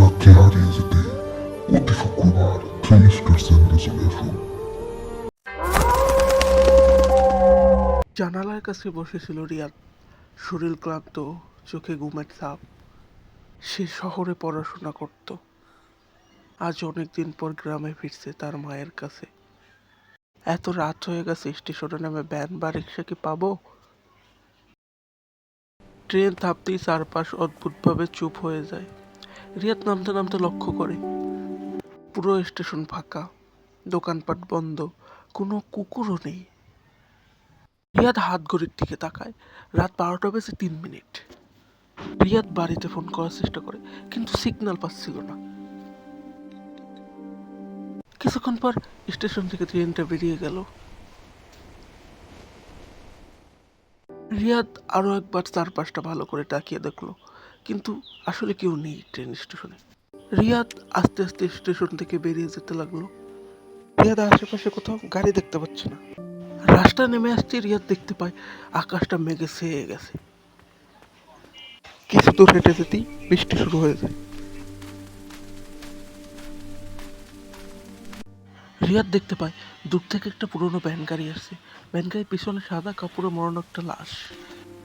লক্ষ্যে হারিয়ে যেতে প্রতি শুক্রবার থ্রি স্টার চ্যানেলে চলে আসুন জানালার কাছে বসেছিল রিয়াদ। শরীর ক্লান্ত, চোখে ঘুমের ছাপ সে শহরে পড়াশোনা করত। আজ অনেক দিন পর গ্রামে ফিরছে তার মায়ের কাছে। এত রাত হয়ে গেছে, স্টেশনে নামে ভ্যান বা রিক্সা কি পাবো? ট্রেন থামতেই চারপাশ অদ্ভুতভাবে চুপ হয়ে যায়। রিয়াদ নামতে নামতে লক্ষ্য করে। পুরো স্টেশন ফাঁকা, দোকানপাট বন্ধ, কোনো কুকুরও নেই। রিয়াদ হাত ঘড়ির দিকে তাকায়। রাত বারোটা বেজে তিন মিনিট। রিয়াদ বাড়িতে ফোন করার চেষ্টা করে, কিন্তু সিগন্যাল পাচ্ছিল না। কিছুক্ষণ পর স্টেশন থেকে ট্রেনটা বেরিয়ে গেল। রিয়াদ আরও একবার চারপাশটা ভালো করে তাকিয়ে দেখল। কিন্তু আসলে কেউ নেই ট্রেন স্টেশনে রিয়াদ আস্তে আস্তে স্টেশন থেকে বেরিয়ে যেতে লাগল। রিয়াদ আশেপাশে কোথাও গাড়ি দেখতে পাচ্ছে না। রাস্তা নেমে আসছে রিয়াদ দেখতে পায় আকাশটা মেঘে ছেয়ে গেছে। কিছু দূর হেঁটে যেতেই বৃষ্টি শুরু হয়ে যায়। রিয়াদ দেখতে পায় দূর থেকে একটা পুরনো ভ্যান গাড়ি আসছে। ভ্যান গাড়ির পিছনে সাদা কাপড়ে মরানো একটা লাশ।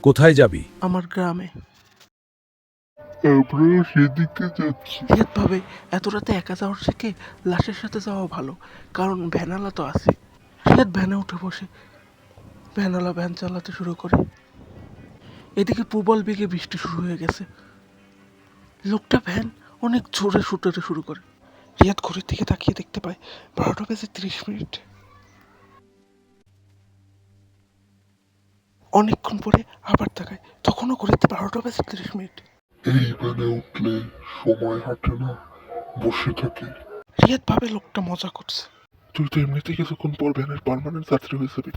কোথায় যাবি? আমার গ্রামে। আমরা সেদিকে যাচ্ছি। ভাবে এত রাতে একা যাওয়ার থেকে লাশের সাথে যাওয়া ভালো, কারণ ভ্যানালা তো আছে। রিয়াদ ভ্যানে উঠে বসে ভ্যানালা ভ্যান চালাতে শুরু করে। এদিকে প্রবল বেগে বৃষ্টি শুরু হয়ে গেছে। লোকটা ভ্যান অনেক জোরে ছুটতে শুরু করে। রিয়াদ ঘড়ির দিকে তাকিয়ে দেখতে পায়, বারোটা বেজে ত্রিশ মিনিট। অনেকক্ষণ পরে আবার তাকায়, তখনও ঘড়িতে বারোটা বেজে ত্রিশ মিনিট। এই উঠলে সময় হাঁটে না বসে থাকি। রিয়াদ ভাবে লোকটা মজা করছে। তুই তো এমনিতে কিছুক্ষণ পর ভ্যানের পার্মানেন্ট যাত্রী হয়ে যাবি।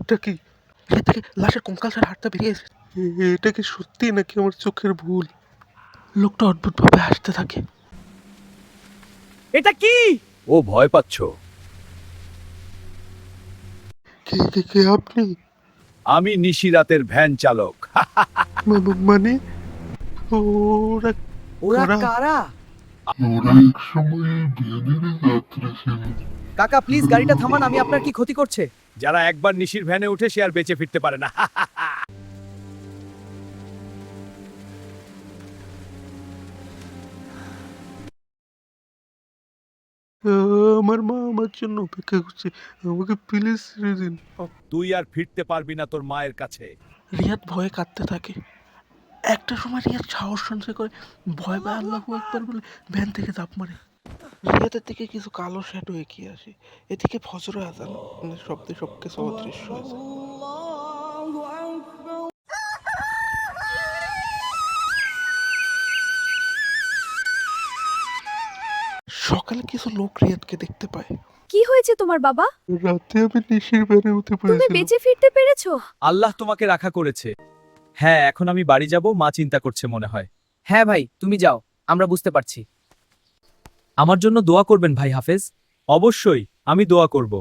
এটা কি? এটা থেকে লাশের কঙ্কাল ছাড়া হাতটা বেরিয়ে এসে এটা কি সত্যি নাকি আমার চোখের ভুল? লোকটা অদ্ভুতভাবে হাসতে থাকে। এটা কি? ও ভয় পাচ্ছ। কে কে কে আপনি? আমি নিশিরাতের ভ্যান চালক। মানে? ওরা ওরা ওরা? কারা? ওরা এক সময় ভ্যানের যাত্রী ছিল। কাকা প্লিজ গাড়িটা থামান আমি আপনার কি ক্ষতি করছে? যারা একবার নিশির ভ্যানে উঠে সে আর বেঁচে ফিরতে পারে না। আমার মা আমার জন্য অপেক্ষা করছে। আমাকে প্লিজ ছেড়ে দিন। তুই আর ফিরতে পারবি না তোর মায়ের কাছে। রিয়াদ ভয়ে কাঁদতে থাকে। একটা সময় রিয়াদ সাহস সঞ্চয় করে ভয় পায় আল্লাহ একবার বলে ভ্যান থেকে চাপ মারে। রিয়াদের দিকে কিছু কালো শ্যাডো এগিয়ে আসে। এদিকে ফজরে আজান মানে শব্দে সব কিছু অদৃশ্য হয়ে সকালে কিছু লোক রিয়াদকে দেখতে পায়। কি হয়েছে তোমার বাবা? রাতে আমি নিশির ভ্যানে উঠে পড়েছি তুমি বেঁচে ফিরতে পেরেছ? আল্লাহ তোমাকে রাখা করেছে। হ্যাঁ এখন আমি বাড়ি যাব মা চিন্তা করছে মনে হয়। হ্যাঁ ভাই তুমি যাও আমরা বুঝতে পারছি। আমার জন্য দোয়া করবেন ভাই হাফেজ? অবশ্যই আমি দোয়া করব।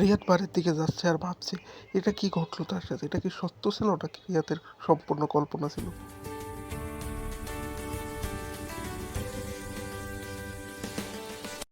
রিয়াদ বাড়ির দিকে যাচ্ছে আর ভাবছে এটা কি ঘটলো তার সাথে? এটা কি সত্য ছিল ওটা কি রিয়াদের সম্পূর্ণ কল্পনা ছিল?